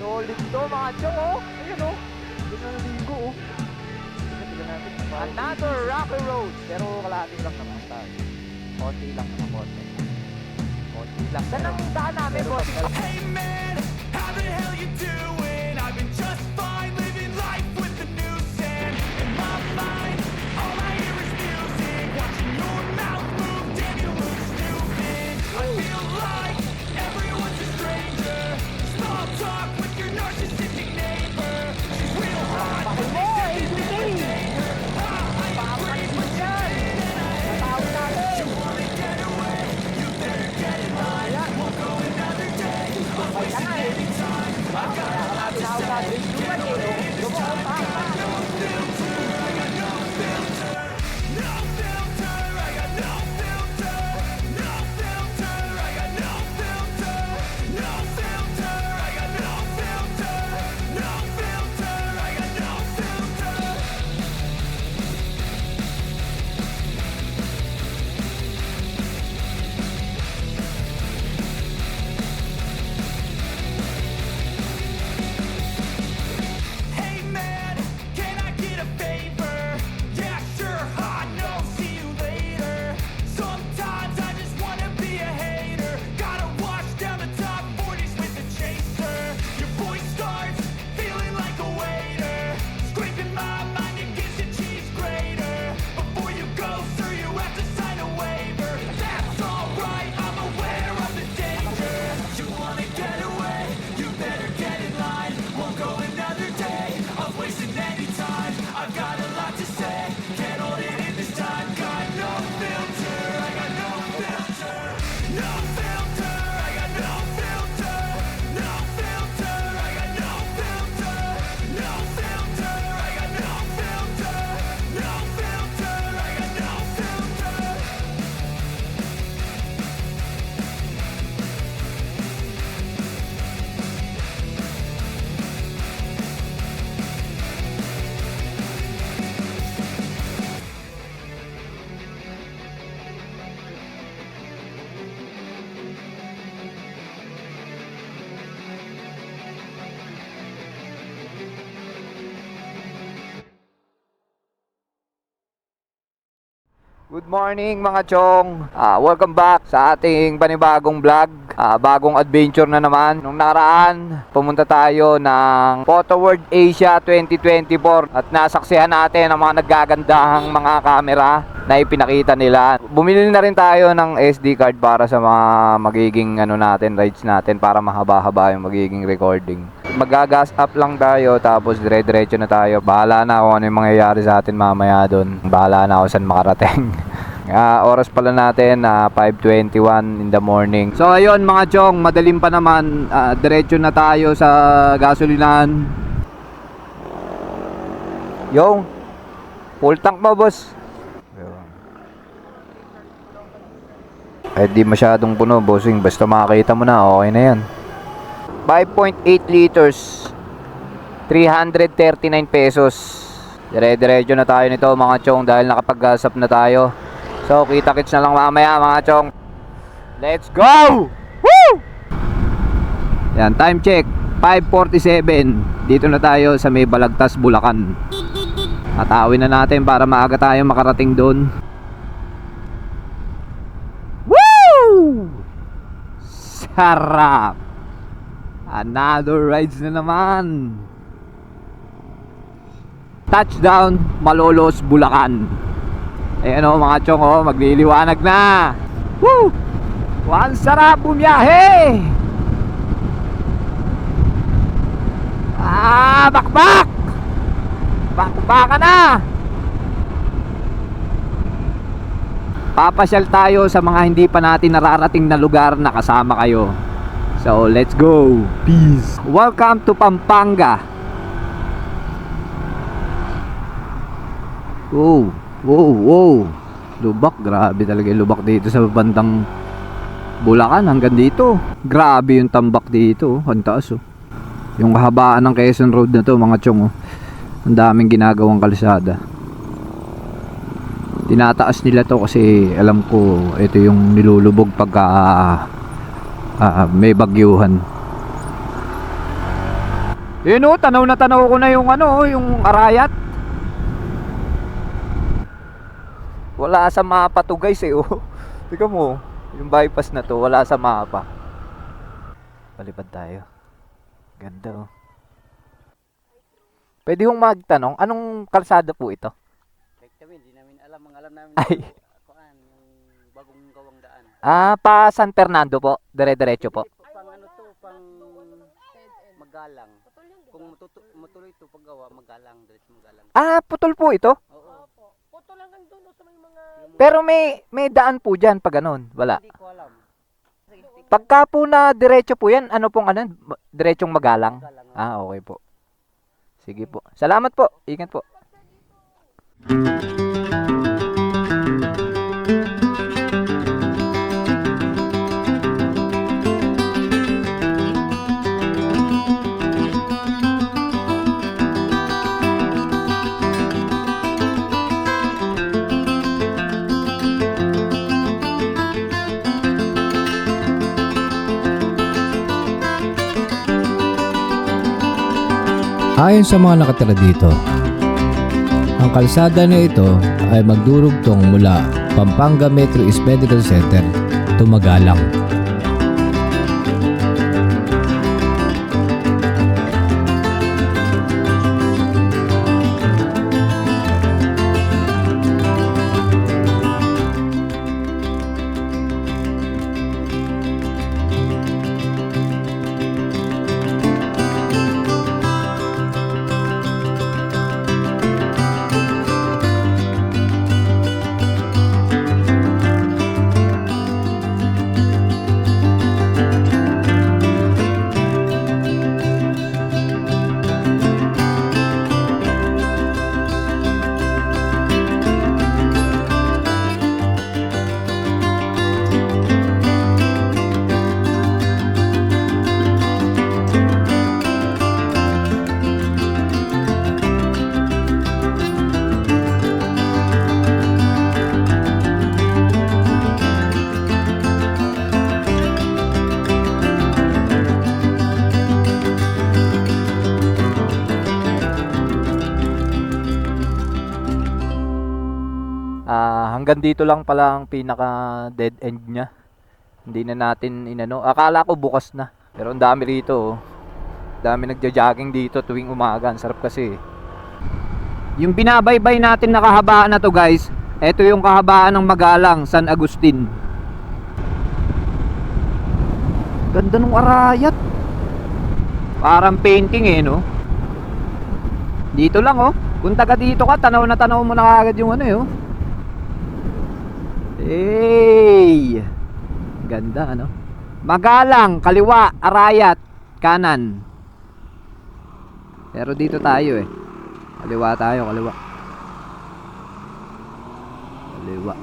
Solid to mga chong oh. Ayan oh. Na naligo oh. Natin. Another rocky road. Pero kalahati lang naman tayo. Konti lang naman konti. Konti lang. Saan ang daan namin, boss? Hey man, how the hell you doing? Good morning mga chong. Ah, welcome back sa ating panibagong vlog. Ah, bagong adventure na naman. Nung nakaraan, pumunta tayo ng Photo World Asia 2024 at nasaksihan natin ang mga naggagandahang mga camera na ipinakita nila. Bumili na rin tayo ng SD card para sa mga magiging ano natin, rides natin para mahaba-haba yung magiging recording. Magagas up lang tayo tapos dire-diretso na tayo. Bahala na kung ano yung mangyayari sa atin mamaya doon. Bahala na ako saan makarating. Ah, oras pala natin na 5.21 in the morning. So ayun mga chong, madaling pa naman. Ah, diretso na tayo sa gasolinahan. Yung, full tank mo boss. Eh di masyadong puno bossing. Basta makakita mo na, okay na yan. 5.8 liters 339 pesos Dire-diretso na tayo nito mga chong dahil nakapag-gasap na tayo So kita-kits na lang mamaya mga chong Let's go! Woo! Yan, time check 5.47 Dito na tayo sa may Balagtas, Bulacan Atawin na natin para maaga tayo makarating doon Woo! Sarap! Another rides na naman. Touchdown, Malolos, Bulacan. Ayan o mga chong o, magliliwanag na. Woo! One sarap bumiyahe! Ah, bakbak! Bakbaka na! Papasyal tayo sa mga hindi pa natin nararating na lugar na kasama kayo. So, let's go. Peace. Welcome to Pampanga. Wow. Wow, wow. Lubak, grabe talaga yung lubak dito sa bandang Bulacan hanggang dito. Grabe yung tambak dito, oh. ang taas oh. Yung kahabaan ng Quezon Road na to, mga chong oh. Ang daming ginagawang kalsada. Tinataas nila to kasi alam ko ito yung nilulubog pagka ah, may bagyuhan. Yun oh, tanaw na tanaw ko na yung ano, yung arayat. Wala sa mapa to guys eh oh. Tika mo, yung bypass na to, wala sa mapa. Palipad tayo. Ganda oh. Pwede hong magtanong, anong kalsada po ito? Kahit kami, hindi namin alam. Ang alam namin, Ay. kuan, yung bagong gawang daan. Ah, pa San Fernando po, dire-diretso po. Pang ano to, pang magalang. Kung matutu- matuloy to paggawa, magalang, diretso magalang. Ah, putol po ito. Oo. Pero may may daan po diyan pag ganun. Wala. Hindi ko alam. Pagka po na diretso po 'yan, ano pong ano, diretsong magalang. Magalang. Ah, okay po. Sige po. Salamat po. Ingat po. Ayon sa mga nakatira dito, ang kalsada na ito ay magdurugtong mula Pampanga Metro East Medical Center to hanggang dito lang pala ang pinaka dead end niya. Hindi na natin inano. Akala ko bukas na. Pero ang dami rito. Oh. Dami nagja-jogging dito tuwing umaga. Ang sarap kasi. Yung binabaybay natin na kahabaan na to guys, ito yung kahabaan ng Magalang, San Agustin. Ganda nung arayat. Parang painting eh, no? Dito lang oh. Kung taga dito ka, tanaw na tanaw mo na kagad yung ano eh, oh. Hey! Ganda ano? Magalang, kaliwa, arayat, kanan. Pero dito tayo eh. Kaliwa tayo, kaliwa. Kaliwa.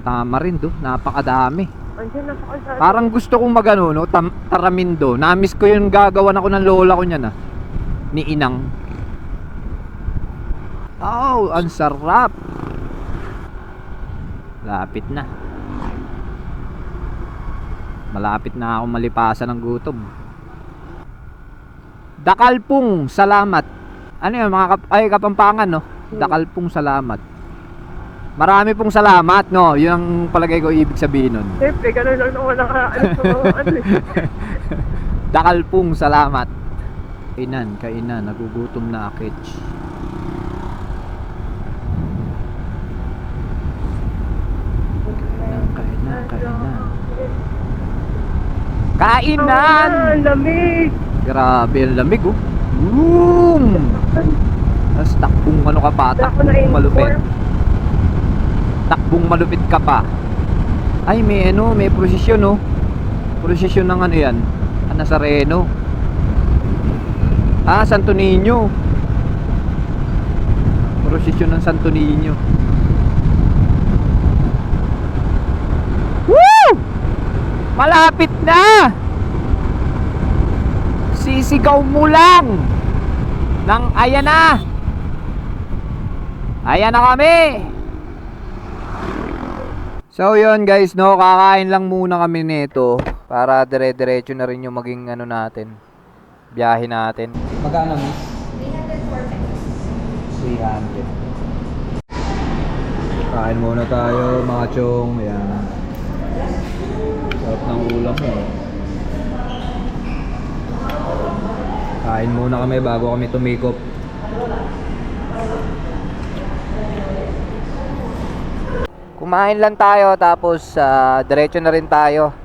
Tama rin do, napakadami. Parang gusto kong magano no, tam, taramindo. Namiss ko yung gagawan ako ng lola ko niyan ah. Ni Inang. Oh, ang sarap. Lapit na. Malapit na ako malipasan ng gutom. Dakalpung, salamat. Ano yun, mga kap ay, kapampangan, no? Dakalpung, salamat. Marami pong salamat, no? Yun ang palagay ko ibig sabihin nun. Siyempre, gano'n lang naman naka, ano, ano eh. Dakalpung, salamat. Kainan, kainan, nagugutom na akits. Kainan, kainan, kainan. Kainan! Ah, lamig! Grabe, ang lamig oh. Boom! Tapos takbong ano ka pa, takbong malupit. Takbong malupit ka pa. Ay, may ano, may prosesyon oh. Prosesyon ng ano yan? Ah, Nazareno. Ah, Santo Niño. Prosesyon ng Santo Niño. Woo! Malapit na! Sisigaw mo lang! Nang ayan na! Ayan na kami! So yun guys, no, kakain lang muna kami nito Para dire-diretso na rin yung maging ano natin. Biyahe natin. Magkano miss? 300. 300. Kain muna tayo mga chong. Ayan. Sarap ng ulam mo. Kain muna kami bago kami tumikop. Kumain lang tayo tapos ah, diretso na rin tayo.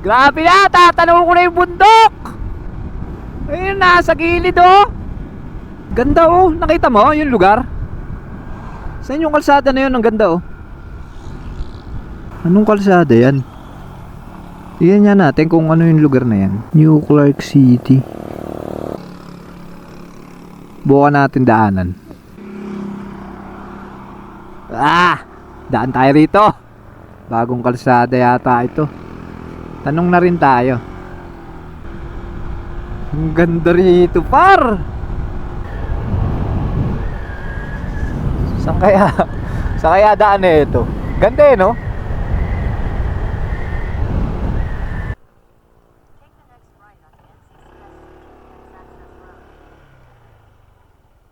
Grabe na! Tatanaw ko na yung bundok! Ayun, nasa gilid oh! Ganda oh! Nakita mo yung lugar? Saan yung kalsada na yun? Ang ganda oh! Anong kalsada yan? Tingnan nga natin kung ano yung lugar na yan. New Clark City. Buka natin daanan. Ah! Daan tayo rito. Bagong kalsada yata ito. Tanong na rin tayo. Ang ganda rito, par! Saan kaya? Saan kaya daan na ito? Ganda eh, no?